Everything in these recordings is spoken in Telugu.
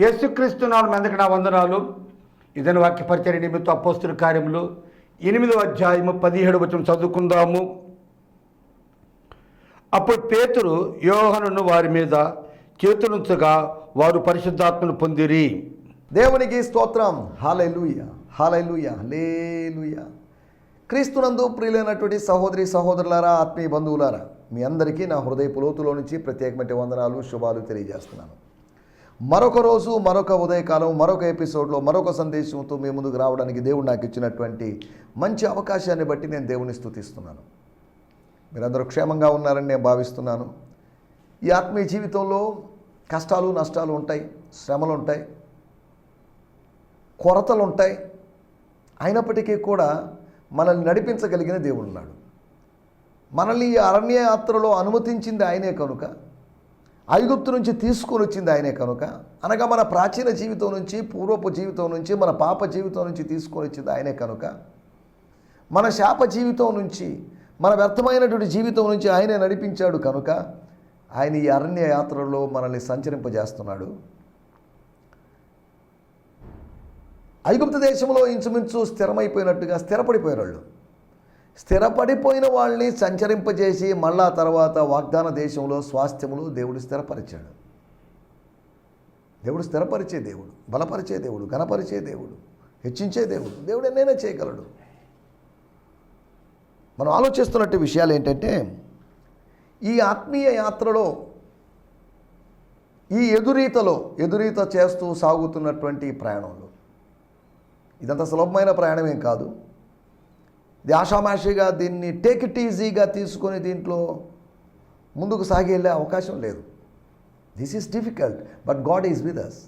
యేసుక్రీస్తు నామం ఎందుకు నా వందనాలు. ఇదని వాక్య పరిచయ నిమిత్తం అపోస్తుల కార్యములు. ఎనిమిదో అధ్యాయము పదిహేడు వచ్చిన చదువుకుందాము. అప్పుడు పేతురు యోహనును వారి మీద చేతులుంచగా వారు పరిశుద్ధాత్మను పొందిరి. దేవునికి స్తోత్రం. హాలెలుయ హాలెలుయ లేలుయ క్రీస్తునందు ప్రియులైనటువంటి సహోదరి సహోదరులారా ఆత్మీయ బంధువులారా మీ అందరికీ నా హృదయ లోతులో నుంచి ప్రత్యేకమైన వందనాలు శుభాలు తెలియజేస్తున్నాను. మరొక రోజు మరొక ఉదయకాలం మరొక ఎపిసోడ్లో మరొక సందేశంతో మీ ముందుకు రావడానికి దేవుడు నాకు ఇచ్చినటువంటి మంచి అవకాశాన్ని బట్టి నేను దేవుని స్థుతిస్తున్నాను. మీరందరూ క్షేమంగా ఉన్నారని నేను భావిస్తున్నాను. ఈ ఆత్మీయ జీవితంలో కష్టాలు నష్టాలు ఉంటాయి శ్రమలు ఉంటాయి కొరతలు ఉంటాయి. అయినప్పటికీ కూడా మనల్ని నడిపించగలిగిన దేవుడు ఉన్నాడు. మనల్ని ఈ అరణ్య యాత్రలో అనుమతించింది ఆయనే కనుక. ఐగుప్తు నుంచి తీసుకొని వచ్చింది ఆయనే కనుక. అనగా మన ప్రాచీన జీవితం నుంచి పూర్వపు జీవితం నుంచి మన పాప జీవితం నుంచి తీసుకొని వచ్చింది ఆయనే కనుక. మన శాప జీవితం నుంచి మన వ్యర్థమైనటువంటి జీవితం నుంచి ఆయనే నడిపించాడు కనుక ఆయన ఈ అరణ్య యాత్రలో మనల్ని సంచరింపజేస్తున్నాడు. ఐగుప్తు దేశంలో ఇంచుమించు స్థిరమైపోయినట్టుగా స్థిరపడిపోయారు స్థిరపడిపోయిన వాళ్ళని సంచరింపజేసి మళ్ళా తర్వాత వాగ్దాన దేశంలో స్వాస్థ్యములు దేవుడు స్థిరపరిచాడు. దేవుడు స్థిరపరిచే దేవుడు బలపరిచే దేవుడు ఘనపరిచే దేవుడు హెచ్చించే దేవుడు దేవుడు ఎన్నైనా చేయగలడు. మనం ఆలోచిస్తున్నట్టు విషయాలు ఏంటంటే ఈ ఆత్మీయ యాత్రలో ఈ ఎదురీతలో ఎదురీత చేస్తూ సాగుతున్నటువంటి ప్రయాణంలో. ఇదంత సులభమైన ప్రయాణం ఏం కాదు. ఆషామాషిగా దీన్ని టేక్ ఇట్ ఈజీగా తీసుకొని దీంట్లో ముందుకు సాగి వెళ్ళే అవకాశం లేదు. This is difficult but God is with us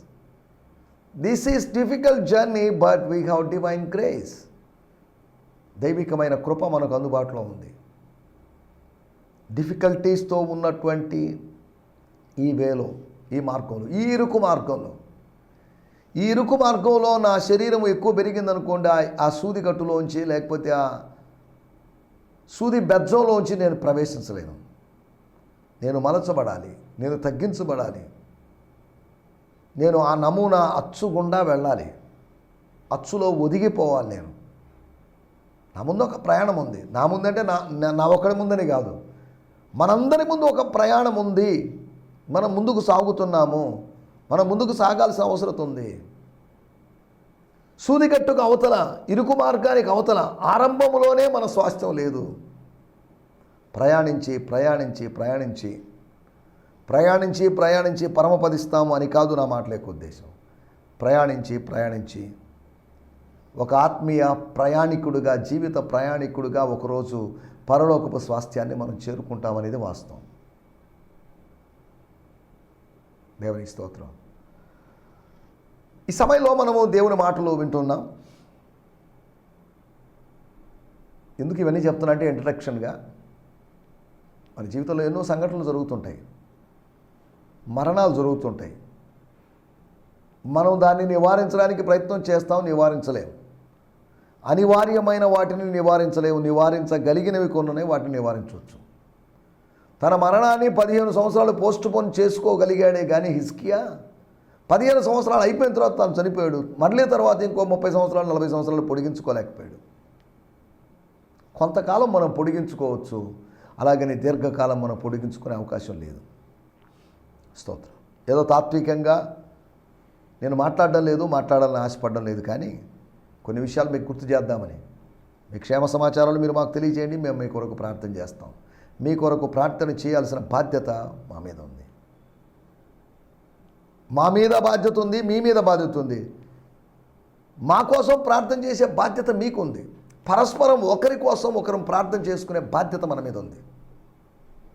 this is difficult journey but we have divine grace దైవికమైన కృప మనకు అందుబాటులో ఉంది. డిఫికల్టీస్తో ఉన్నటువంటి ఈ వేలో ఈ మార్గంలో ఈ ఇరుకు మార్గంలో ఈ ఇరుకు మార్గంలో నా శరీరం ఎక్కువ పెరిగిందనుకోండి ఆ- ఆ సూది కట్టులోంచి లేకపోతే ఆ సూది బెజ్జంలోంచి నేను ప్రవేశించలేను. నేను మలచబడాలి నేను తగ్గించబడాలి నేను ఆ నమూనా అచ్చు గుండా వెళ్ళాలి అచ్చులో ఒదిగిపోవాలి నేను. నా ముందు ఒక ప్రయాణం ఉంది. నా ముందంటే నా నా- నా ఒక్కడి ముందని కాదు. మనందరి ముందు ఒక ప్రయాణం ఉంది. మనం ముందుకు సాగుతున్నాము. మనం ముందుకు సాగాల్సిన అవసరం ఉంది. సూదికట్టుకు అవతల ఇరుకు మార్గానికి అవతల ఆరంభంలోనే మన స్వాస్థ్యం లేదు. ప్రయాణించి ప్రయాణించి ప్రయాణించి ప్రయాణించి ప్రయాణించి పరమపదిస్తాము అని కాదు నా మాటల యొక్క ఉద్దేశం. ప్రయాణించి ప్రయాణించి ఒక ఆత్మీయ ప్రయాణికుడుగా జీవిత ప్రయాణికుడుగా ఒకరోజు పరలోకపు స్వాస్థ్యాన్ని మనం చేరుకుంటామనేది వాస్తవం. దేవుని స్తోత్రం. ఈ సమయంలో మనము దేవుని మాటలు వింటున్నాం. ఎందుకు ఇవన్నీ చెప్తున్నా అంటే ఇంట్రడక్షన్గా మన జీవితంలో ఎన్నో సంఘటనలు జరుగుతుంటాయి. మరణాలు జరుగుతుంటాయి. మనం దాన్ని నివారించడానికి ప్రయత్నం చేస్తాం నివారించలేం. అనివార్యమైన వాటిని నివారించలేము నివారించగలిగినవి కొన్ని వాటిని నివారించవచ్చు. తన మరణాన్ని పదిహేను సంవత్సరాలు పోస్ట్ పోన్ చేసుకోగలిగాడే కానీ హిస్కియా పదిహేను సంవత్సరాలు అయిపోయిన తర్వాత తాను చనిపోయాడు. మళ్ళీ తర్వాత ఇంకో ముప్పై సంవత్సరాలు నలభై సంవత్సరాలు పొడిగించుకోలేకపోయాడు. కొంతకాలం మనం పొడిగించుకోవచ్చు. అలాగని దీర్ఘకాలం మనం పొడిగించుకునే అవకాశం లేదు. స్తోత్రం. ఏదో తాత్వికంగా నేను మాట్లాడడం లేదు మాట్లాడాలని ఆశపడడం లేదు కానీ కొన్ని విషయాలు మీకు గుర్తు చేద్దామని. మీ క్షేమ సమాచారాలు మీరు మాకు తెలియజేయండి మేము మీ కొరకు ప్రార్థన చేస్తాం. మీ కొరకు ప్రార్థన చేయాల్సిన బాధ్యత మా మీద ఉంది. మా మీద బాధ్యత ఉంది మీ మీద బాధ్యత ఉంది. మా కోసం ప్రార్థన చేసే బాధ్యత మీకుంది. పరస్పరం ఒకరి కోసం ఒకరం ప్రార్థన చేసుకునే బాధ్యత మన మీద ఉంది.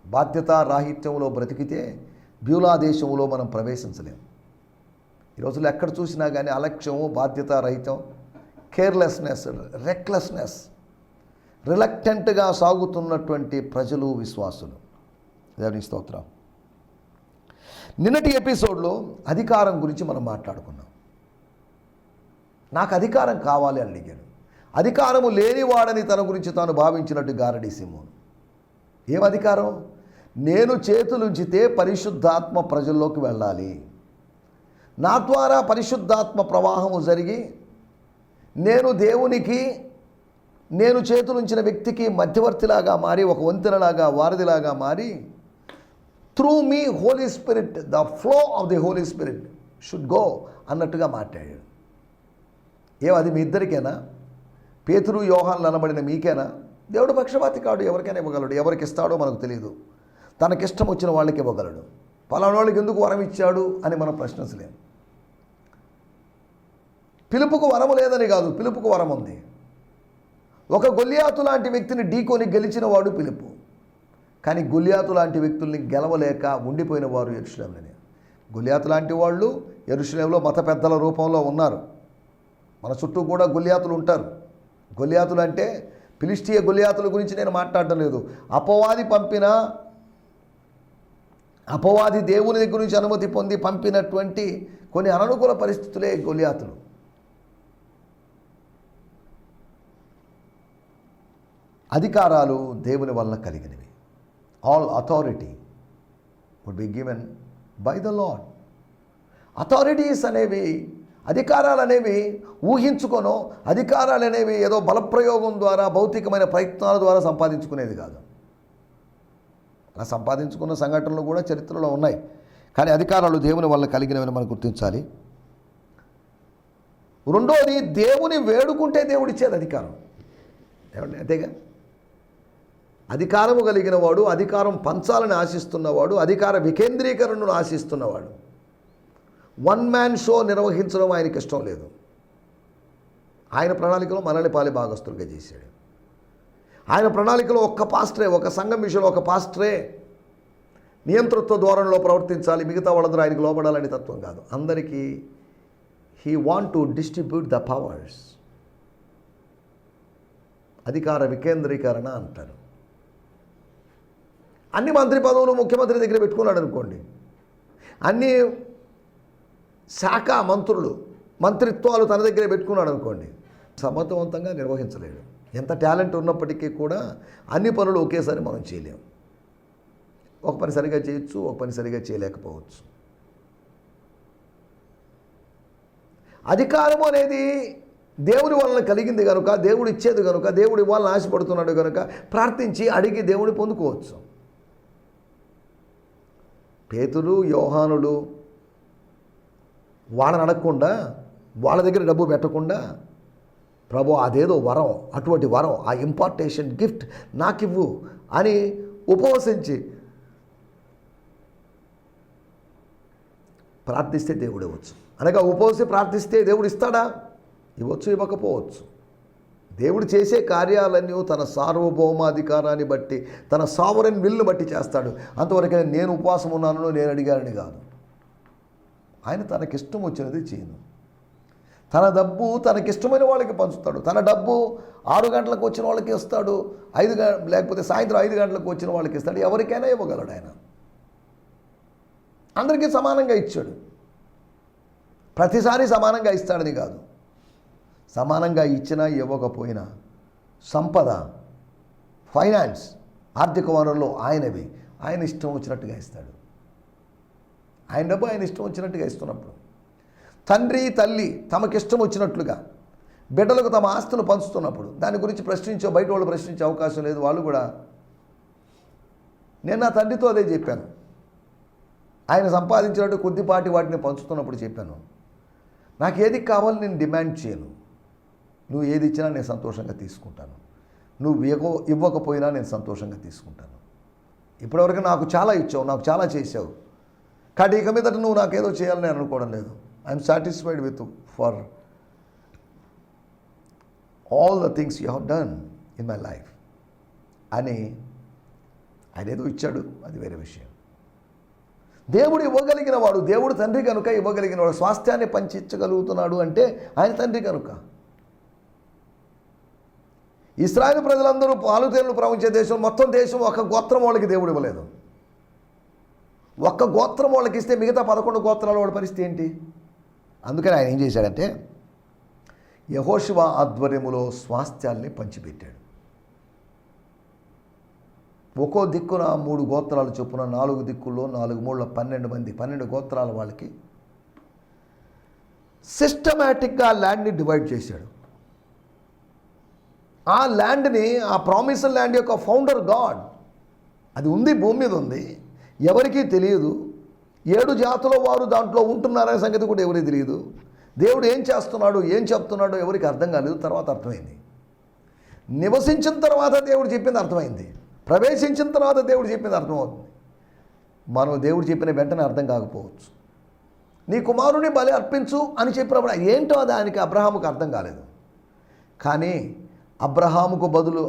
బాధ్యత రాహిత్యంలో బ్రతికితే బ్యూలా దేశంలో మనం ప్రవేశించలేము ఈ రోజుల్లో ఎక్కడ చూసినా కానీ అలక్ష్యము బాధ్యత రహితం కేర్లెస్నెస్ రెక్లెస్నెస్ రిలక్టెంట్గా సాగుతున్నటువంటి ప్రజలు విశ్వాసులు. దేవుని స్తోత్రం. నిన్నటి ఎపిసోడ్లో అధికారం గురించి మనం మాట్లాడుకున్నాం. నాకు అధికారం కావాలి అని అడిగాడు. అధికారము లేనివాడని తన గురించి తాను భావించినట్టు గారడి సిమోను ఏం అధికారం? నేను చేతులుంచితే పరిశుద్ధాత్మ ప్రజల్లోకి వెళ్ళాలి. నా ద్వారా పరిశుద్ధాత్మ ప్రవాహము జరిగి నేను దేవునికి నేను చేతులుంచిన వ్యక్తికి మధ్యవర్తిలాగా మారి ఒక వంతెనలాగా వారధిలాగా మారి through me Holy Spirit the flow of the Holy Spirit should go అన్నట్టుగా మాట్లాడాడు. ఏం అది మీ ఇద్దరికేనా? పేతురు యోహాన్లు అనబడిన మీకేనా? దేవుడు పక్షపాతి కాడు ఎవరికైనా ఇవ్వగలడు ఎవరికి ఇస్తాడో మనకు తెలియదు తనకిష్టం వచ్చిన వాళ్ళకి ఇవ్వగలడు. పలానా వాళ్ళకి ఎందుకు వరం ఇచ్చాడు అని మనం ప్రశ్నించలేము పిలుపుకు వరము లేదని కాదు పిలుపుకు వరం ఉంది ఒక గొలియాతు లాంటి వ్యక్తిని ఢీకొని గెలిచిన వాడు పిలుపు. కానీ గొలియాతు లాంటి వ్యక్తుల్ని గెలవలేక ఉండిపోయిన వారు ఎరుషులేములని గొలియాతు లాంటి వాళ్ళు ఎరుషులేంలో మత పెద్దల రూపంలో ఉన్నారు. మన చుట్టూ కూడా గొలియాతులు ఉంటారు. గొలియాతులు అంటే పిలిస్టియ గొలియాతుల గురించి నేను మాట్లాడడం లేదు. అపవాది పంపిన అపవాది దేవుని దగ్గర నుంచి అనుమతి పొంది పంపినటువంటి కొన్ని అననుకూల పరిస్థితులే గొలియాతులు అధికారాలు దేవుని వల్ల కలిగినవి. All authority would be given by the Lord authorities అనేవి అధికారాలు అనేవి ఊహించుకొనో అధికారాలు అనేవి ఏదో బలప్రయోగం ద్వారా భౌతికమైన ప్రయత్నాల ద్వారా సంపాదించుకునేది కాదు. అలా సంపాదించుకున్న సంఘటనలు కూడా చరిత్రలో ఉన్నాయి. కానీ అధికారాలు దేవుని వల్ల కలిగినవని మనం గుర్తించాలి. రెండోది దేవుని వేడుకుంటే దేవుడిచ్చేది అధికారం. ఏమండి అంతేగా? అధికారము కలిగిన వాడు అధికారం పంచాలని ఆశిస్తున్నవాడు అధికార వికేంద్రీకరణను ఆశిస్తున్నవాడు. వన్ మ్యాన్ షో నిర్వహించడం ఆయనకి ఇష్టం లేదు. ఆయన ప్రణాళికలో మనల్ని పాలి భాగస్తులుగా చేశాడు. ఆయన ప్రణాళికలో ఒక్క పాస్టరే ఒక సంఘం విషయంలో ఒక పాస్టరే. నియంతృత్వ ధోరణిలో ప్రవర్తించాలి మిగతా వాళ్ళందరూ ఆయనకు లోపడాలని తత్వం కాదు. అందరికీ he want to distribute the powers అధికార వికేంద్రీకరణ అంటారు. అన్ని మంత్రి పదవులు ముఖ్యమంత్రి దగ్గర పెట్టుకున్నాడు అనుకోండి. అన్ని శాఖ మంత్రులు మంత్రిత్వాలు తన దగ్గరే పెట్టుకున్నాడు అనుకోండి. సమర్థవంతంగా నిర్వహించలేడు. ఎంత టాలెంట్ ఉన్నప్పటికీ కూడా అన్ని పనులు ఒకేసారి మనం చేయలేము ఒక పని సరిగా చేయొచ్చు ఒక పని సరిగా చేయలేకపోవచ్చు. అధికారం అనేది దేవుడి వలన కలిగింది కనుక దేవుడు ఇచ్చేది కనుక దేవుడి వలన ఆశపడుతున్నాడు కనుక ప్రార్థించి అడిగి దేవుడిని పొందుకోవచ్చు. పేతులు యోహానుడు వాళ్ళని అడగకుండా వాళ్ళ దగ్గర డబ్బు పెట్టకుండా ప్రభు అదేదో వరం అటువంటి వరం ఆ ఇంపార్టేషన్ గిఫ్ట్ నాకివ్వు అని ఉపవసించి ప్రార్థిస్తే దేవుడు ఇవ్వచ్చు. అనగా ఉపవసి ప్రార్థిస్తే దేవుడు ఇస్తాడా? ఇవ్వచ్చు ఇవ్వకపోవచ్చు. దేవుడు చేసే కార్యాలన్నీ తన సార్వభౌమాధికారాన్ని బట్టి తన సావరన్ విల్లు బట్టి చేస్తాడు. అంతవరకైనా నేను ఉపవాసం ఉన్నాను నేను అడిగానని కాదు. ఆయన తనకిష్టం వచ్చినది చేయను. తన డబ్బు తనకిష్టమైన వాళ్ళకి పంచుతాడు. తన డబ్బు ఆరు గంటలకు వచ్చిన వాళ్ళకి ఇస్తాడు. ఐదు గ లేకపోతే సాయంత్రం ఐదు గంటలకు వచ్చిన వాళ్ళకి ఇస్తాడు. ఎవరికైనా ఇవ్వగలడు ఆయన. అందరికీ సమానంగా ఇచ్చాడు. ప్రతిసారి సమానంగా ఇస్తాడని కాదు. సమానంగా ఇచ్చినా ఇవ్వకపోయినా సంపద ఫైనాన్స్ ఆర్థిక వనరులు ఆయనవి. ఆయన ఇష్టం వచ్చినట్టుగా ఇస్తాడు. ఆయన డబ్బు ఆయన ఇష్టం వచ్చినట్టుగా ఇస్తున్నప్పుడు. తండ్రి తల్లి తమకిష్టం వచ్చినట్లుగా బిడ్డలకు తమ ఆస్తులు పంచుతున్నప్పుడు దాని గురించి ప్రశ్నించే బయట వాళ్ళు ప్రశ్నించే అవకాశం లేదు. వాళ్ళు కూడా నేను నా తండ్రితో అదే చెప్పాను. ఆయన సంపాదించినట్టు కొద్దిపాటి వాటిని పంచుతున్నప్పుడు చెప్పాను. నాకు ఏది కావాలో నేను డిమాండ్ చేయను. నువ్వు ఏది ఇచ్చినా నేను సంతోషంగా తీసుకుంటాను. నువ్వు ఎగో ఇవ్వకపోయినా నేను సంతోషంగా తీసుకుంటాను. ఇప్పటివరకు నాకు చాలా ఇచ్చావు నాకు చాలా చేసావు కాబట్టి ఇక మీదట నువ్వు నాకేదో చేయాలని నేను అనుకోవడం లేదు. I'm satisfied with for all the things you have done in my life అని ఆయన ఏదో ఇచ్చాడు అది వేరే విషయం. దేవుడు ఇవ్వగలిగిన వాడు దేవుడు తండ్రి కనుక ఇవ్వగలిగిన వాడు స్వాస్థ్యాన్ని పంచించగలుగుతున్నాడు అంటే ఆయన తండ్రి కనుక. ఇస్రాయల్ ప్రజలందరూ పాలుతేలను ప్రవహించే దేశం మొత్తం దేశం ఒక గోత్రం వాళ్ళకి దేవుడు ఇవ్వలేదు. ఒక్క గోత్రం వాళ్ళకి ఇస్తే మిగతా పదకొండు గోత్రాల వాళ్ళ పరిస్థితి ఏంటి? అందుకని ఆయన ఏం చేశాడంటే యహోశివ ఆధ్వర్యములో స్వాస్థ్యాల్ని పంచిపెట్టాడు. ఒక్కో దిక్కున మూడు గోత్రాలు చొప్పున నాలుగు దిక్కుల్లో నాలుగు మూడుల పన్నెండు మంది పన్నెండు గోత్రాల వాళ్ళకి సిస్టమేటిక్గా ల్యాండ్ని డివైడ్ చేశాడు. ఆ ల్యాండ్ని ఆ ప్రామిస్ ల్యాండ్ యొక్క ఫౌండర్ గాడ్. అది ఉంది భూమి మీద ఉంది. ఎవరికీ తెలియదు. ఏడు జాతుల వారు దాంట్లో ఉంటున్నారనే సంగతి కూడా ఎవరికి తెలియదు. దేవుడు ఏం చేస్తున్నాడు ఏం చెప్తున్నాడో ఎవరికి అర్థం కాలేదు. తర్వాత అర్థమైంది. నివసించిన తర్వాత దేవుడు చెప్పింది అర్థమైంది. ప్రవేశించిన తర్వాత దేవుడు చెప్పింది అర్థమవుతుంది. మనం దేవుడు చెప్పిన వెంటనే అర్థం కాకపోవచ్చు. నీ కుమారుని బలి అర్పించు అని చెప్పినప్పుడు ఏంటో దానికి అబ్రహాముకు అర్థం కాలేదు. కానీ అబ్రహాముకు బదులు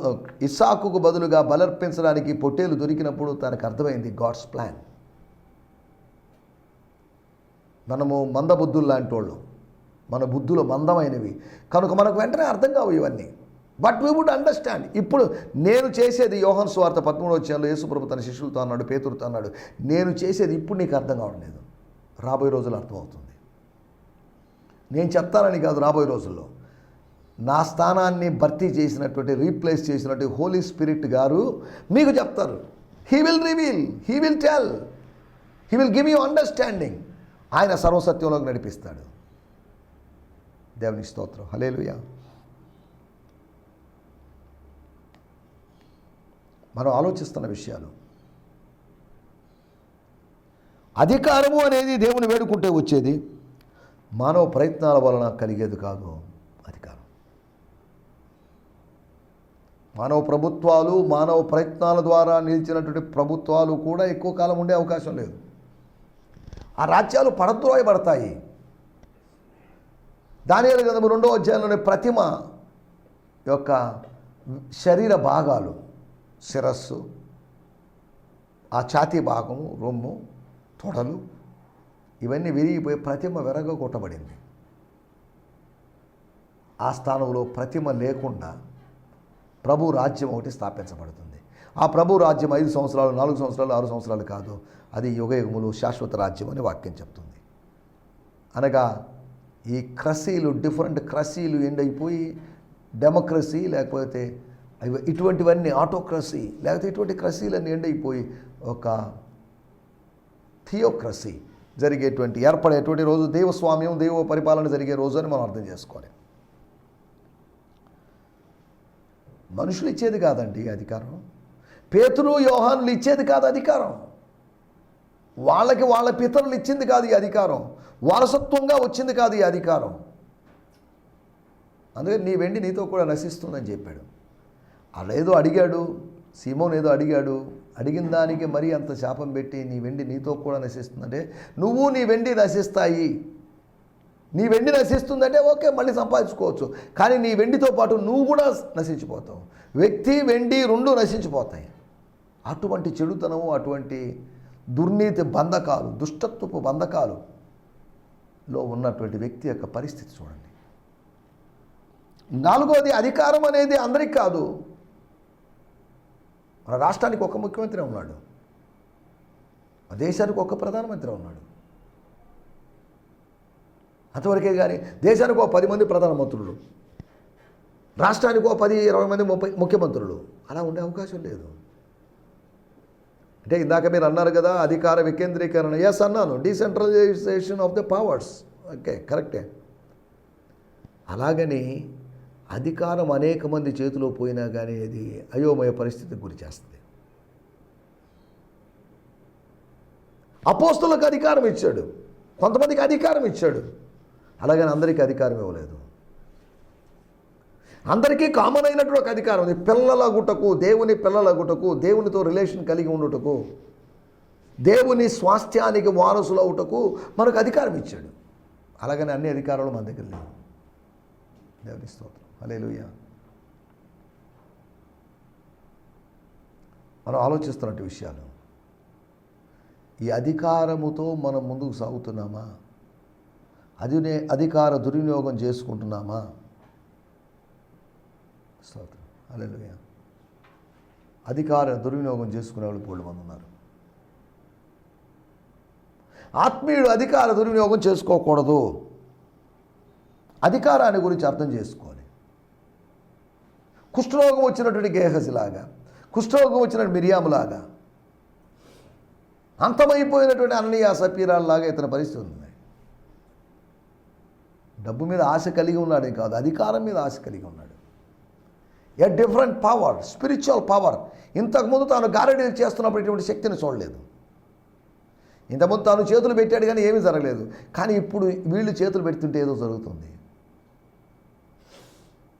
ఇసాకుకు బదులుగా బలర్పించడానికి పొట్టేలు దొరికినప్పుడు తనకు అర్థమైంది గాడ్స్ ప్లాన్. మనము మందబుద్ధులు లాంటి వాళ్ళు మన బుద్ధులు మందమైనవి. కనుక మనకు వెంటనే అర్థం కావు ఇవన్నీ. బట్ వీ వుడ్ అండర్స్టాండ్ ఇప్పుడు నేను చేసేది యోహన్ స్వార్థ పదమూడు వచ్చాలో యేసుప్రభు తన శిష్యులతో అన్నాడు పేతురుతో అన్నాడు నేను చేసేది ఇప్పుడు నీకు అర్థం కావట్లేదు రాబోయే రోజులు అర్థమవుతుంది. నేను చెప్తానని కాదు రాబోయే రోజుల్లో. నా స్థానాన్ని భర్తీ చేసినటువంటి రీప్లేస్ చేసినటువంటి హోలీ స్పిరిట్ గారు మీకు చెప్తారు. He will reveal he will tell he will give you understanding ఆయన సర్వసత్యంలోకి నడిపిస్తాడు. దేవుని స్తోత్రం. హలేలుయా మనం ఆలోచిస్తున్న విషయాలు. అధికారము అనేది దేవుని వేడుకుంటే వచ్చేది. మానవ ప్రయత్నాల వలన కలిగేది కాదు అధికారం మానవ ప్రభుత్వాలు మానవ ప్రయత్నాల ద్వారా నిలిచినటువంటి ప్రభుత్వాలు కూడా ఎక్కువ కాలం ఉండే అవకాశం లేదు. ఆ రాజ్యాలు పడద్రోయబడతాయి. దానియాల గ్రంథము రెండో అధ్యాయంలోని ప్రతిమ యొక్క శరీర భాగాలు శిరస్సు ఆ ఛాతీ భాగము రొమ్ము తొడలు ఇవన్నీ విరిగిపోయి ప్రతిమ వెరగ కొట్టబడింది ఆ స్థానంలో ప్రతిమ లేకుండా ప్రభు రాజ్యం ఒకటి స్థాపించబడుతుంది. ఆ ప్రభు రాజ్యం ఐదు సంవత్సరాలు నాలుగు సంవత్సరాలు ఆరు సంవత్సరాలు కాదు. అది యుగయుగములు శాశ్వత రాజ్యం అని వాక్యం చెప్తుంది. అనగా ఈ క్రసీలు డిఫరెంట్ క్రసీలు ఎండైపోయి డెమోక్రసీ లేకపోతే ఇటువంటివన్నీ ఆటోక్రసీ లేకపోతే ఇటువంటి క్రసీలన్నీ ఎండైపోయి ఒక థియోక్రసీ జరిగేటువంటి ఏర్పడేటువంటి రోజు దైవస్వామ్యం దేవ పరిపాలన జరిగే రోజు అని మనం అర్థం చేసుకోవాలి. మనుషులు ఇచ్చేది కాదండి అధికారం పేతురు యోహానులు ఇచ్చేది కాదు అధికారం వాళ్ళకి వాళ్ళ పితరులు ఇచ్చింది కాదు ఈ అధికారం. వారసత్వంగా వచ్చింది కాదు ఈ అధికారం. అందుకని నీ వెండి నీతో కూడా నశిస్తుందని చెప్పాడు. అలా ఏదో అడిగాడు సీమోన్ ఏదో అడిగాడు అడిగిన దానికి మరీ అంత శాపం పెట్టి నీ వెండి నీతో కూడా నశిస్తుందంటే నువ్వు నీ వెండి నశిస్తాయి. నీ వెండి నశిస్తుందంటే ఓకే మళ్ళీ సంపాదించుకోవచ్చు. కానీ నీ వెండితో పాటు నువ్వు కూడా నశించిపోతావు. వ్యక్తి వెండి రెండు నశించిపోతాయి. అటువంటి చెడుతనము అటువంటి దుర్నీతి బంధకాలు దుష్టత్వపు బంధకాలు లో ఉన్నటువంటి వ్యక్తి యొక్క పరిస్థితి చూడండి. నాలుగోది అధికారం అనేది అందరికి కాదు. మన రాష్ట్రానికి ఒక ముఖ్యమంత్రి ఉన్నాడు. మన దేశానికి ఒక ప్రధానమంత్రి ఉన్నాడు. అంతవరకే కానీ దేశానికి ఒక పది మంది ప్రధానమంత్రులు రాష్ట్రానికి ఒక పది ఇరవై మంది ముప్పై ముఖ్యమంత్రులు. అలా ఉండే అవకాశం లేదు. అంటే ఇందాక మీరు అన్నారు కదా అధికార వికేంద్రీకరణ. ఎస్ అన్నాను. Decentralisation of the powers okay కరెక్టే అలాగని అధికారం అనేక మంది చేతిలో పోయినా కానీ అది అయోమయ పరిస్థితికి గురి చేస్తుంది అపోస్తులకు అధికారం ఇచ్చాడు. కొంతమందికి అధికారం ఇచ్చాడు. అలాగని అందరికీ అధికారం ఇవ్వలేదు. అందరికీ కామన్ అయినటువంటి ఒక అధికారం ఉంది. పిల్లలగుటకు దేవుని పిల్లలగుటకు దేవునితో రిలేషన్ కలిగి ఉండుటకు దేవుని స్వాస్థ్యానికి వారసులు అవుటకు మనకు అధికారం ఇచ్చాడు. అలాగని అన్ని అధికారాలు మన దగ్గర లేవు. దేవుని స్తోత్రం. హల్లెలూయా. మనం ఆలోచిస్తున్నట్టు విషయాలు. ఈ అధికారముతో మనం ముందుకు సాగుతున్నామా? అదినే అధికార దుర్వినియోగం చేసుకుంటున్నామా? స్తోత్రం. అధికార దుర్వినియోగం చేసుకునే వాళ్ళు పోళ్ళు మంది ఉన్నారు. ఆత్మీయుడు అధికార దుర్వినియోగం చేసుకోకూడదు. అధికారాన్ని గురించి అర్థం చేసుకోవాలి. కుష్ఠరోగం వచ్చినటువంటి గేహసిలాగా కుష్ఠరోగం వచ్చినటువంటి మిరియాములాగా అంతమైపోయినటువంటి అన్నయ్య సపీరాల్లాగా ఇతని పరిస్థితి ఉంది. డబ్బు మీద ఆశ కలిగి ఉన్నాడే కాదు అధికారం మీద ఆశ కలిగి ఉన్నాడు. A different power spiritual power ఇంతకుముందు తాను గారడీలు చేస్తున్నప్పుడు ఇటువంటి శక్తిని చూడలేదు. ఇంతకుముందు తాను చేతులు పెట్టాడు కానీ ఏమీ జరగలేదు. కానీ ఇప్పుడు వీళ్ళు చేతులు పెడుతుంటే ఏదో జరుగుతుంది.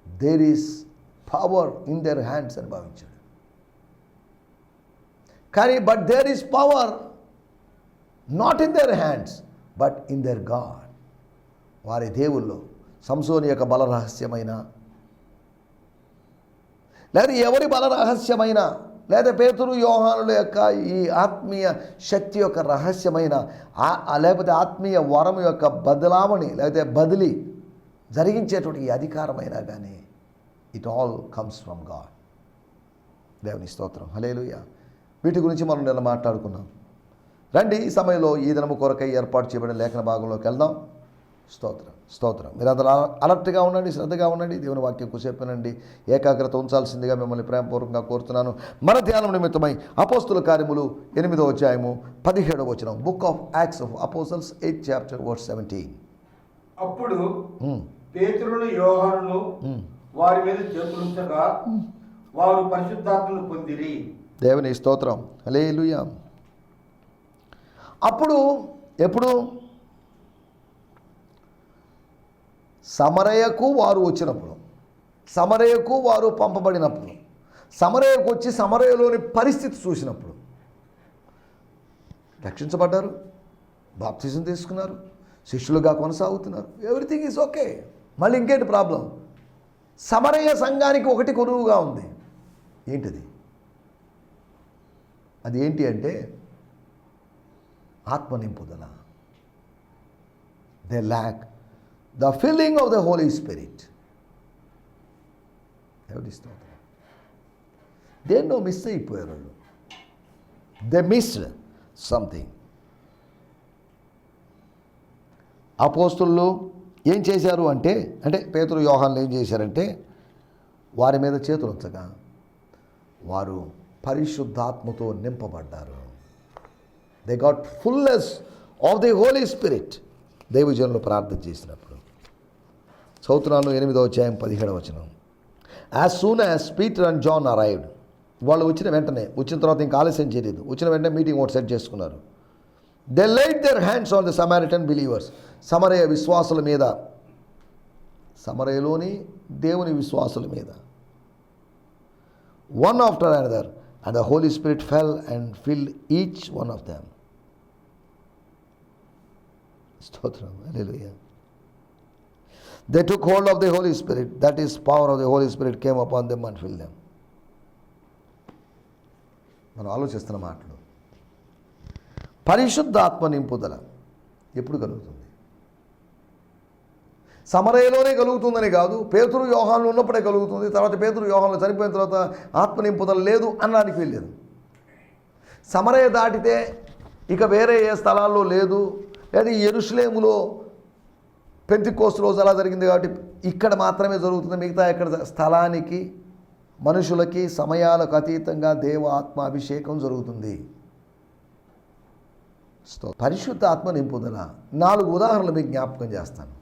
There is power in their hands అని భావించాడు. కానీ but there is power not in their hands but in their God వారి దేవుళ్ళు సంసోని యొక్క బల రహస్యమైన లేదా ఎవరి బల రహస్యమైన లేదా పేతురు యోహానుల యొక్క ఈ ఆత్మీయ శక్తి యొక్క రహస్యమైన లేకపోతే ఆత్మీయ వరం యొక్క బదలామణి లేకపోతే బదిలీ జరిగించేటువంటి ఈ అధికారమైనా కానీ it all comes from God దేవుని స్తోత్రం. హలేలుయ వీటి గురించి మనం నిన్న మాట్లాడుకున్నాం. రండి ఈ సమయంలో ఈ దినము కొరకై ఏర్పాటు చేయబడిన లేఖన భాగంలోకి వెళ్దాం. స్తోత్రం స్తోత్రం. మీరు అందరూ అల- అలర్ట్గా ఉండండి శ్రద్ధగా ఉండండి. దేవుని వాక్యం కుసేపనండి ఏకాగ్రత ఉంచాల్సిందిగా మిమ్మల్ని ప్రేమపూర్వకంగా కోరుతున్నాను. మన ధ్యానం నిమిత్తమై అపోస్తుల కార్యములు ఎనిమిదో అధ్యాయము పదిహేడవ వచనం. Book of Acts of apostles eighth chapter word seventeen అప్పుడు పేతురును యోహానును వారి మీద చేతులుంచగా వారు పరిశుద్ధాత్మను పొందిరి. దేవుని స్తోత్రం. హల్లెలూయా అప్పుడు ఎప్పుడు? సమరయకు వారు వచ్చినప్పుడు సమరయకు వారు పంపబడినప్పుడు సమరయకు వచ్చి సమరయలోని పరిస్థితి చూసినప్పుడు రక్షించబడ్డారు బాప్తిజం తీసుకున్నారు శిష్యులుగా కొనసాగుతున్నారు. ఎవ్రీథింగ్ ఈజ్ ఓకే మళ్ళీ ఇంకేంటి ప్రాబ్లం? సమరయ సంఘానికి ఒకటి కొనువుగా ఉంది. ఏంటిది? అది ఏంటి అంటే ఆత్మ నింపుదల they lack the filling of the Holy Spirit ఎవరి స్తోత్రం దేన్నో మిస్ అయిపోయారు వాళ్ళు దే మిస్డ్ సంథింగ్ అపోస్తులు ఏం చేశారు అంటే అంటే పేతురు యోహాన్లు ఏం చేశారంటే వారి మీద చేతులు ఉంచగా వారు పరిశుద్ధాత్మతో నింపబడ్డారు. They got fullness of the Holy Spirit దైవజనులు ప్రార్థన చేసినప్పుడు. సౌత్రాలు ఎనిమిదో అధ్యాయం పదిహేడవ వచనం. As soon as Peter and John arrived వాళ్ళు వచ్చిన వెంటనే వచ్చిన తర్వాత ఇంకా ఆలస్యం చేయలేదు. వచ్చిన వెంటనే మీటింగ్ ఒకటి సెట్ చేసుకున్నారు. They laid their hands on the Samaritan believers సమరయ విశ్వాసుల మీద. సమరయలోని దేవుని విశ్వాసుల మీద. One after another and the Holy Spirit fell and fill each one of them స్తోత్రం. లేదు they took hold of the Holy Spirit that is power of the Holy Spirit came upon them and fill them మనం ఆలోచిస్తున్న మాటలు. పరిశుద్ధాత్మ నింపుదల ఎప్పుడు కలుగుతుంది? సమరయలోనే కలుగుతుందని కాదు పేతురు వ్యూహాలు ఉన్నప్పుడే కలుగుతుంది తర్వాత పేతురు యోహాన్లు చనిపోయిన తర్వాత ఆత్మ నింపుదల లేదు అనడానికి వెళ్ళలేదు సమరయ దాటితే ఇక వేరే ఏ స్థలాల్లో లేదు లేదా ఈ పెంతి కోసు రోజు అలా జరిగింది కాబట్టి ఇక్కడ మాత్రమే జరుగుతుంది. మిగతా ఇక్కడ స్థలానికి మనుషులకి సమయాలకు అతీతంగా దేవ ఆత్మ అభిషేకం జరుగుతుంది. పరిశుద్ధ ఆత్మ నింపుదల. నాలుగు ఉదాహరణలు మీకు జ్ఞాపకం చేస్తాను.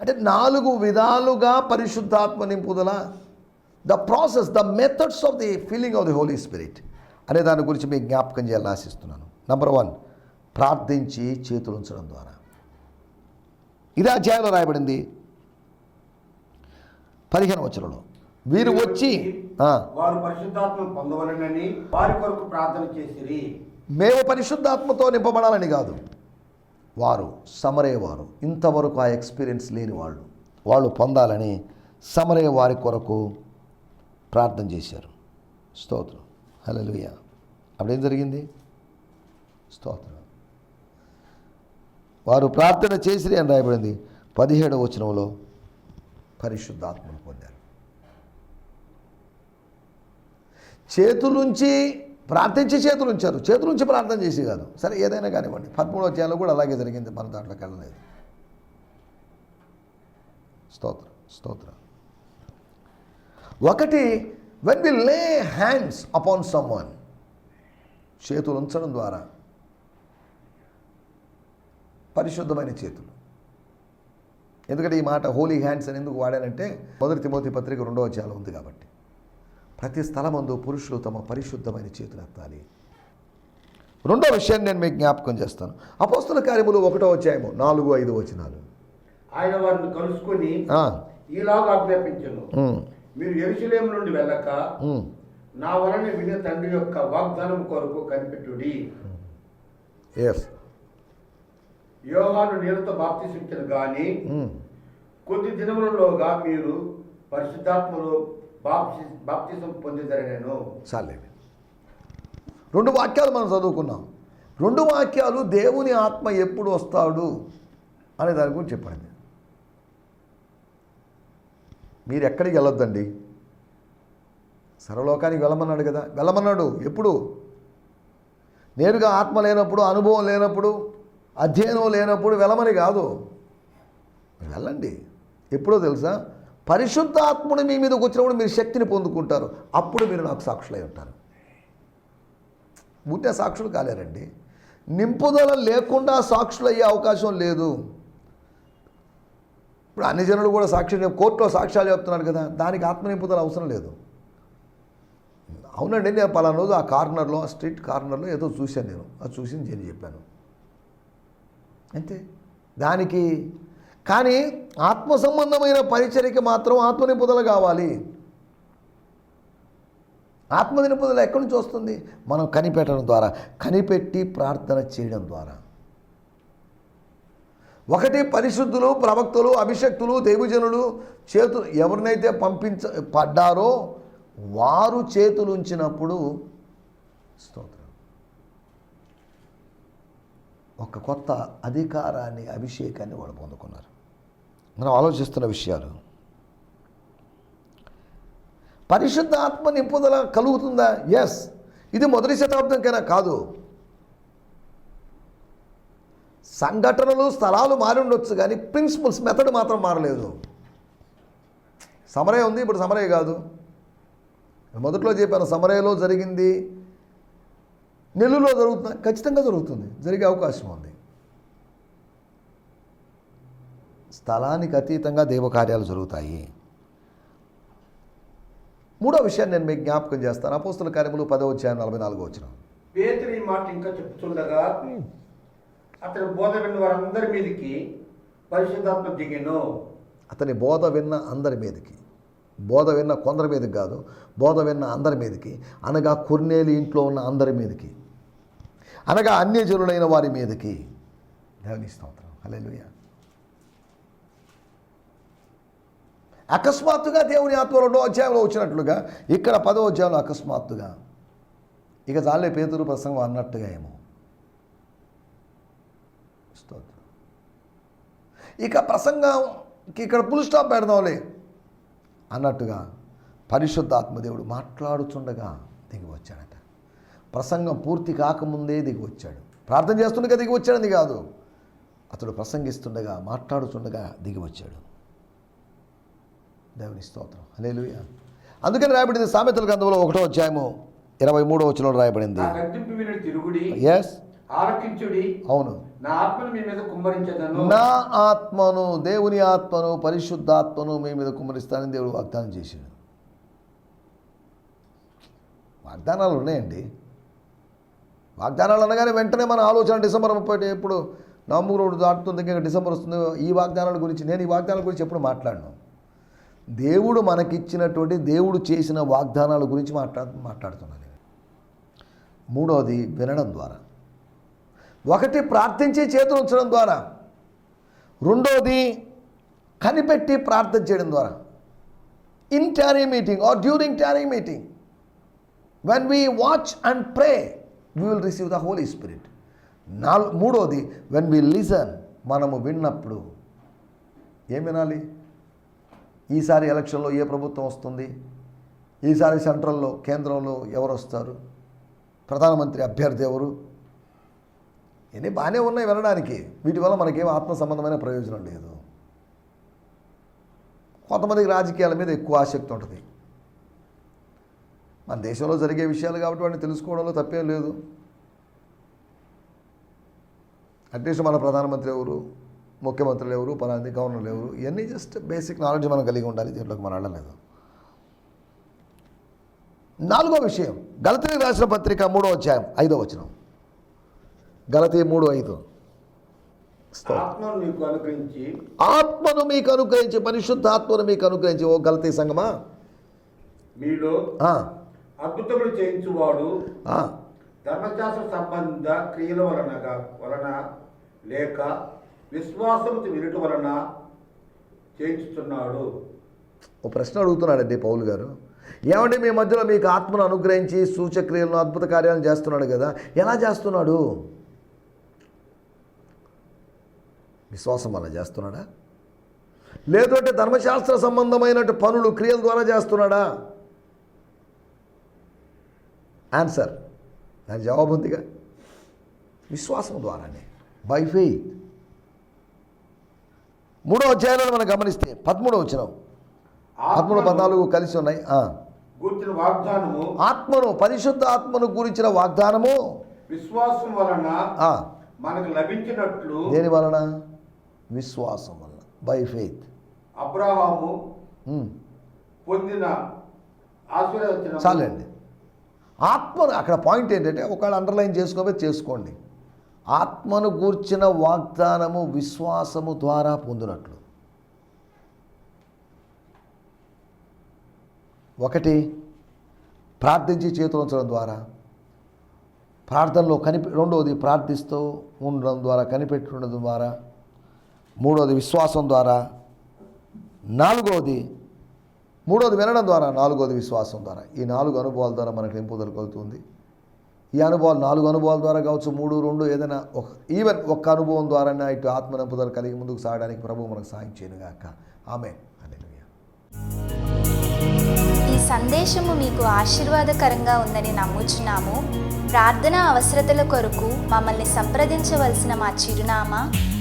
అంటే నాలుగు విధాలుగా పరిశుద్ధాత్మ నింపుదల. The process the methods of the filling of the Holy Spirit అనే దాని గురించి మీకు జ్ఞాపకం చేయాలని ఆశిస్తున్నాను. నంబర్ వన్ ప్రార్థించి చేతులు ఉంచడం ద్వారా. ఇది అధ్యాయంలో రాయబడింది. పదిహేను వచనంలో. వీరు వచ్చి వారు పరిశుద్ధాత్మను పొందవలనని వారి కొరకు ప్రార్థన చేసిరి. మేము పరిశుద్ధాత్మతో నింపబడాలని కాదు. వారు సమరయ్యవారు ఇంతవరకు ఆ ఎక్స్పీరియన్స్ లేని వాళ్ళు. వాళ్ళు పొందాలని సమరయ్య వారి కొరకు ప్రార్థన చేశారు. స్తోత్రం. హల్లెలూయా. అప్పుడేం జరిగింది? స్తోత్రం. వారు ప్రార్థన చేసిరి అని రాయబడింది. పదిహేడవ వచనంలో పరిశుద్ధాత్మను పొందారు. చేతులుంచి ప్రార్థించి చేతులు ఉంచారు. చేతులుంచి ప్రార్థన చేసి కాదు. సరే ఏదైనా కానివ్వండి. పదమూడో చేయాలో కూడా అలాగే జరిగింది. మన దాంట్లోకి వెళ్ళలేదు స్తోత్రం స్తోత్రం. ఒకటి వెన్ వి లే హ్యాండ్స్ అపాన్ సమ్ వన్ చేతులు ఉంచడం ద్వారా పరిశుద్ధమైన చేతులు. ఎందుకంటే ఈ మాట హోలీ హ్యాండ్స్ అని ఎందుకు వాడానంటే మొదటి తిమోతి పత్రిక రెండవ అధ్యాయంలో ఉంది కాబట్టి. ప్రతి స్థలమందు పురుషులు తమ పరిశుద్ధమైన చేతులు ఎత్తాలి. రెండో విషయాన్ని నేను మీకు జ్ఞాపకం చేస్తాను. అపోస్తుల కార్యములు ఒకటో అధ్యాయము నాలుగు ఐదు వచనాలు. ఆయన వారిని కలుసుకొని ఈలాగా మీరు ఎరుసలేం నుండి వెళ్ళక నా వలన వినే తండ్రి యొక్క వాగ్దానం కొరకు కనిపెట్టుడి. ఎస్ యోహాను నీళ్ళతో బాప్తిసించను ఉమ్, కొద్ది దినములలోగా మీరు పరిశుద్ధాత్మలో బాప్తి బాప్తిసం పొందిదరనేను. చాలేవి రెండు వాక్యాలు మనం చదువుకున్నాం. రెండు వాక్యాలు దేవుని ఆత్మ ఎప్పుడు వస్తాడు అనే దాని గురించి చెప్పండి. మీరు ఎక్కడికి వెళ్ళొద్దండి? సర్వలోకానికి వెళ్ళమన్నాడు కదా. వెళ్ళమన్నాడు. ఎప్పుడు? నేరుగా ఆత్మ లేనప్పుడు అనుభవం లేనప్పుడు అధ్యయనం లేనప్పుడు వెళ్ళమని కాదు. వెళ్ళండి. ఎప్పుడో తెలుసా? పరిశుద్ధాత్ముడు మీ మీదకి వచ్చినప్పుడు మీరు శక్తిని పొందుకుంటారు. అప్పుడు మీరు నాకు సాక్షులై ఉంటారు. ఉంటే సాక్షులు కాలేరండి. నింపుదల లేకుండా సాక్షులు అయ్యే అవకాశం లేదు. ఇప్పుడు అన్ని జనులు కూడా సాక్షి కోర్టులో సాక్ష్యాలు చెప్తున్నారు కదా దానికి ఆత్మ నింపుదల అవసరం లేదు. అవునండి నేను పలానా రోజు ఆ కార్నర్లో ఆ స్ట్రీట్ కార్నర్లో ఏదో చూశాను నేను. అది చూసి నేను చెప్పాను. అంతే. దానికి కానీ ఆత్మ సంబంధమైన పరిచర్యకి మాత్రం ఆత్మ నిపుదలు కావాలి. ఆత్మ నింపుదల ఎక్కడి నుంచి వస్తుంది? మనం కనిపెట్టడం ద్వారా కనిపెట్టి ప్రార్థన చేయడం ద్వారా. ఒకటి పరిశుద్ధులు ప్రవక్తలు అభిషక్తులు దేవజనులు చేతులు ఎవరినైతే పంపించ పడ్డారో వారు చేతులు ఉంచినప్పుడు స్తోత్రం. ఒక కొత్త అధికారాన్ని అభిషేకాన్ని వాళ్ళు పొందుకున్నారు. మనం ఆలోచిస్తున్న విషయాలు. పరిశుద్ధ ఆత్మ నింపుదల కలుగుతుందా? ఎస్ ఇది మొదటి శతాబ్దంకైనా కాదు. సంఘటనలు స్థలాలు మారి ఉండొచ్చు కానీ ప్రిన్సిపల్స్ మెథడ్ మాత్రం మారలేదు. సమరయ ఉంది ఇప్పుడు సమరయ కాదు. మొదట్లో చెప్పాను సమరయలో జరిగింది నెల్లులో జరుగుతుంది ఖచ్చితంగా జరుగుతుంది. జరిగే అవకాశం ఉంది. స్థలానికి అతీతంగా దేవకార్యాలు జరుగుతాయి. మూడో విషయాన్ని నేను మీకు జ్ఞాపకం చేస్తాను. అపోస్తుల కార్యములు పదో వచ్చాను నలభై నాలుగో వచ్చిన పేతురు ఈ మాట ఇంకా చెప్తుండగా అతని బోధ విన్న వారందరి మీదకి పరిశుద్ధాత్మ దిగెను. అతని బోధ విన్న అందరి మీదకి. బోధ విన్న కొందరి మీదకి కాదు బోధ విన్న అందరి మీదకి. అనగా కుర్నేలి ఇంట్లో ఉన్న అందరి మీదకి. అనగా అన్యజనులైన వారి మీదకి. దేవుని స్తోత్రం. హల్లెలూయా. అకస్మాత్తుగా దేవుని ఆత్మ రెండో అధ్యాయంలో వచ్చినట్లుగా ఇక్కడ పదో అధ్యాయంలో అకస్మాత్తుగా. ఇక చాలే పేతురు ప్రసంగం అన్నట్టుగా ఏమో. స్తోత్రం. ఇక ప్రసంగంకి ఇక్కడ ఫుల్ స్టాప్ పెడదాంలే. అన్నట్టుగా పరిశుద్ధాత్మదేవుడు మాట్లాడుచుండగా దిగి వచ్చాడట. ప్రసంగం పూర్తి కాకముందే దిగి వచ్చాడు. ప్రార్థన చేస్తుండగా దిగి వచ్చాడని కాదు. అతడు ప్రసంగిస్తుండగా మాట్లాడుతుండగా దిగి వచ్చాడు. దేవుని స్తోత్రం. హల్లెలూయ. అందుకని రాయబడింది సామెతల గ్రంథంలో ఒకటో అధ్యాయము ఇరవై మూడో వచనంలో రాయబడింది. ఎస్ ఆలకించుడి. అవును. నా ఆత్మను మీ మీద కుమ్మరించదను. నా ఆత్మను దేవుని ఆత్మను పరిశుద్ధాత్మను మీ మీద కుమ్మరిస్తానని దేవుడు వాగ్దానం చేశాడు. వాగ్దానాలు ఉన్నాయండి. వాగ్దానాలు అనగానే వెంటనే మన ఆలోచన డిసెంబర్ ముప్పై ఎప్పుడు నవంబర్ ఒకటి దాటుతుంది ఇంకా డిసెంబర్ వస్తుంది. ఈ వాగ్దానాల గురించి నేను ఈ వాగ్దానాల గురించి ఎప్పుడు మాట్లాడను. దేవుడు మనకిచ్చినటువంటి దేవుడు చేసిన వాగ్దానాల గురించి మాట్లా మాట్లాడుతున్నాను నేను. మూడవది వినడం ద్వారా. ఒకటి ప్రార్థించి చేతులు ఉంచడం ద్వారా రెండోది కనిపెట్టి ప్రార్థన చేయడం ద్వారా. In tarry meeting or during tarry meeting when we watch and pray we will receive the Holy Spirit నాలుగు మూడోది వెన్ వీ లిజన్ మనము విన్నప్పుడు. ఏం వినాలి? ఈసారి ఎలక్షన్లో ఏ ప్రభుత్వం వస్తుంది? ఈసారి సెంట్రల్లో కేంద్రంలో ఎవరు వస్తారు? ప్రధానమంత్రి అభ్యర్థి ఎవరు? ఇవన్నీ బాగానే ఉన్నాయి వినడానికి వీటి వల్ల మనకేం ఆత్మ సంబంధమైన ప్రయోజనం లేదు. కొంతమందికి రాజకీయాల మీద ఎక్కువ ఆసక్తి ఉంటుంది. మన దేశంలో జరిగే విషయాలు కాబట్టి వాటిని తెలుసుకోవడంలో తప్పేం లేదు. అట్లీస్ట్ మన ప్రధానమంత్రి ఎవరు ముఖ్యమంత్రులు ఎవరు పలాంటి గవర్నర్లు ఎవరు ఇవన్నీ జస్ట్ బేసిక్ నాలెడ్జ్ మనం కలిగి ఉండాలి దీంట్లోకి మనం వెళ్ళలేదు నాలుగో విషయం గలతీ రాసిన పత్రిక మూడో అధ్యాయం ఐదో వచనం. గలతీ మూడు ఐదు. ఆత్మను నీకు అనుగ్రహించి ఆత్మను మీకు అనుగ్రహించి పరిశుద్ధ ఆత్మను మీకు అనుగ్రహించి ఓ గలతీ సంగమా మీలో అద్భుతములు చేయించువాడు ధర్మశాస్త్ర సంబంధ క్రియల వలన వలన లేక వినుట వలన చేయించుతున్నాడు. ఓ ప్రశ్న అడుగుతున్నాడండి పౌలు గారు. ఏమంటే మీ మధ్యలో మీకు ఆత్మను అనుగ్రహించి సూచక్రియలను అద్భుత కార్యాలను చేస్తున్నాడు కదా. ఎలా చేస్తున్నాడు? విశ్వాసం వల్ల చేస్తున్నాడా? లేదు అంటే ధర్మశాస్త్ర సంబంధమైన పనులు క్రియల ద్వారా చేస్తున్నాడా? ఆన్సర్ దాని జవాబు ఉందిగా. విశ్వాసం ద్వారానే. బై ఫెయిత్ మూడో అధ్యాయంలో మనం గమనిస్తే పదమూడో వచ్చినాం పదమూడు పద్నాలుగు కలిసి ఉన్నాయి. వాగ్దానము. ఆత్మను పరిశుద్ధ ఆత్మను గురించిన వాగ్దానము. విశ్వాసం వలన మనకు లభించినట్లు దేని వలన? విశ్వాసం వలన బై ఫెయిత్ అబ్రహాము పొందిన ఆశీర్వచనం చాలండి. ఆత్మను అక్కడ పాయింట్ ఏంటంటే ఒకవేళ అండర్లైన్ చేసుకోవే చేసుకోండి. ఆత్మను గూర్చిన వాగ్దానము విశ్వాసము ద్వారా పొందినట్లు. ఒకటి ప్రార్థించి చేతులు ఉంచడం ద్వారా. ప్రార్థనలో కనిపె రెండవది ప్రార్థిస్తూ ఉండడం ద్వారా కనిపెట్టడం ద్వారా. మూడవది విశ్వాసం ద్వారా నాలుగవది మూడవది వినడం ద్వారా నాలుగవది విశ్వాసం ద్వారా. ఈ నాలుగు అనుభవాల ద్వారా మనకు నింపుదల కలుగుతుంది? ఈ అనుభవాలు నాలుగు అనుభవాల ద్వారా కావచ్చు మూడు రెండు ఏదైనా ఒక ఈవెన్ ఒక్క అనుభవం ద్వారానే ఇటు ఆత్మ నింపుదల కలిగి ముందుకు సాగడానికి ప్రభు మనకు సాయం చేయనుగాక. ఆమె ఈ సందేశము మీకు ఆశీర్వాదకరంగా ఉందని నమ్ముచున్నాము. ప్రార్థన అవసరతల కొరకు మమ్మల్ని సంప్రదించవలసిన మా చిరునామా